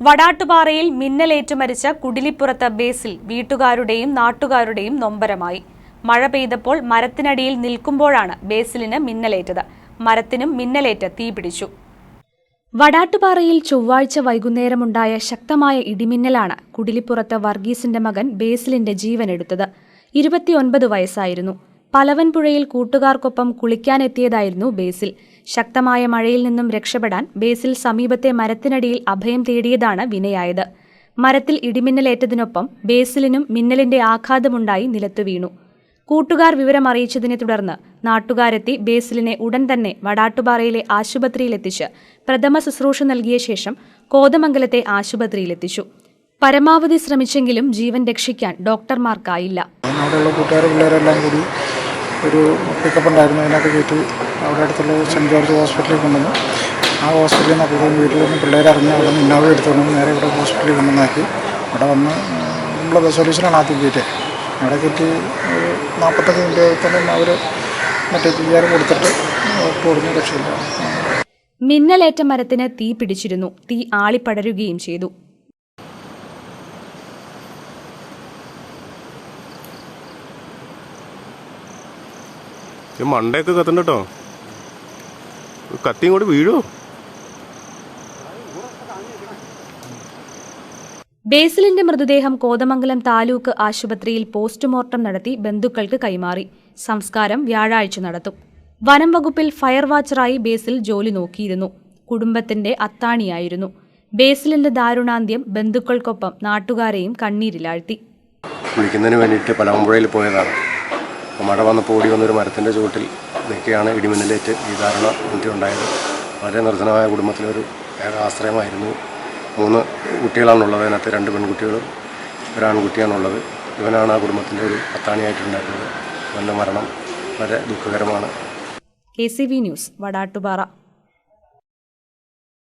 വടാട്ടുപാറയിൽ മിന്നലേറ്റു മരിച്ച കുടിലിപ്പുറത്ത് ബേസിൽ വീട്ടുകാരുടെയും നാട്ടുകാരുടെയും നൊമ്പരമായി. മഴ പെയ്തപ്പോൾ മരത്തിനടിയിൽ നിൽക്കുമ്പോഴാണ് ബേസിലിന് മിന്നലേറ്റത്. മരത്തിനും മിന്നലേറ്റ് തീപിടിച്ചു വടാട്ടുപാറയിൽ ചൊവ്വാഴ്ച വൈകുന്നേരമുണ്ടായ ശക്തമായ ഇടിമിന്നലാണ് കുടിലിപ്പുറത്ത് വർഗീസിന്റെ മകൻ ബേസിലിന്റെ ജീവനെടുത്തത്. ഇരുപത്തിയൊൻപത് വയസ്സായിരുന്നു. പലവൻപുഴയിൽ കൂട്ടുകാർക്കൊപ്പം കുളിക്കാനെത്തിയതായിരുന്നു ബേസിൽ. ശക്തമായ മഴയിൽ നിന്നും രക്ഷപ്പെടാൻ ബേസിൽ സമീപത്തെ മരത്തിനടിയിൽ അഭയം തേടിയതാണ് വിനയായത്. മരത്തിൽ ഇടിമിന്നലേറ്റതിനൊപ്പം ബേസിലിനും മിന്നലിന്റെ ആഘാതമുണ്ടായി നിലത്തു വീണു. കൂട്ടുകാർ വിവരമറിയിച്ചതിനെ തുടർന്ന് നാട്ടുകാരെത്തി ബേസിലിനെ ഉടൻ തന്നെ വടാട്ടുപാറയിലെ ആശുപത്രിയിലെത്തിച്ച് പ്രഥമ ശുശ്രൂഷ നൽകിയ ശേഷം കോതമംഗലത്തെ ആശുപത്രിയിലെത്തിച്ചു. പരമാവധി ശ്രമിച്ചെങ്കിലും ജീവൻ രക്ഷിക്കാൻ ഡോക്ടർമാർക്കായില്ല. ഒരു പിക്കപ്പ് ഉണ്ടായിരുന്നു അതിനകത്ത് കയറ്റി അവിടെ അടുത്തുള്ള സെന്റ് ജോർജ് ഹോസ്പിറ്റലിൽ കൊണ്ടുവന്നു. ആ ഹോസ്പിറ്റലിൽ നിന്ന് അപ്പോഴും വീട്ടിൽ നിന്ന് പിള്ളേരറിഞ്ഞ് അവിടെ നിന്ന് ഇന്നോവ എടുത്തുകൊണ്ട് നേരെ ഇവിടെ ഹോസ്പിറ്റലിൽ കൊണ്ടുവന്നാക്കി. അവിടെ വന്ന് നമ്മൾ ബസ് ആദ്യം കയറ്റി അവിടെ കയറ്റി ഒരു നാൽപ്പത്തഞ്ച് തന്നെ അവർ മറ്റേ പി കൊടുത്തിട്ട് പൊടിഞ്ഞ രക്ഷയില്ല. മിന്നലേറ്റ മരത്തിന് തീ പിടിച്ചിരുന്നു. തീ ആളിപ്പടരുകയും ചെയ്തു. മണ്ടയൊക്കെ കത്തണ്ട കേട്ടോ കത്തി കൂടി വീഴോ. ബേസിലിന്റെ മൃതദേഹം കോതമംഗലം താലൂക്ക് ആശുപത്രിയിൽ പോസ്റ്റ്മോർട്ടം നടത്തി ബന്ധുക്കൾക്ക് കൈമാറി. സംസ്കാരം വ്യാഴാഴ്ച നടത്തും. വനം വകുപ്പിൽ ഫയർ വാച്ചറായി ബേസിൽ ജോലി നോക്കിയിരുന്നു. കുടുംബത്തിന്റെ അത്താണിയായിരുന്നു. ബേസിലിന്റെ ദാരുണാന്ത്യം ബന്ധുക്കൾക്കൊപ്പം നാട്ടുകാരെയും കണ്ണീരിലാഴ്ത്തി. വിളിക്കുന്നതിന് വേണ്ടിയിട്ട് പലമ്പുഴയിൽ പോയതാണ്. മഴ വന്നപ്പോൾ ഓടി വന്നൊരു മരത്തിന്റെ ചുവട്ടിൽ നിൽക്കുകയാണ് ഇടിമിന്നലേറ്റ് ഈ ധാരണ എനിക്ക് ഉണ്ടായത്. വളരെ നിർധനമായ കുടുംബത്തിലൊരു ഏക ആശ്രയമായിരുന്നു. മൂന്ന് കുട്ടികളാണുള്ളത്. അതിനകത്ത് രണ്ട് പെൺകുട്ടികളും ഒരാൺകുട്ടിയാണുള്ളത് ഇവനാണ് ആ കുടുംബത്തിന്റെ ഒരു പത്താണിയായിട്ടുണ്ടായിരുന്നത്. അവന്റെ മരണം വളരെ ദുഃഖകരമാണ്. K C V news Vadattupara.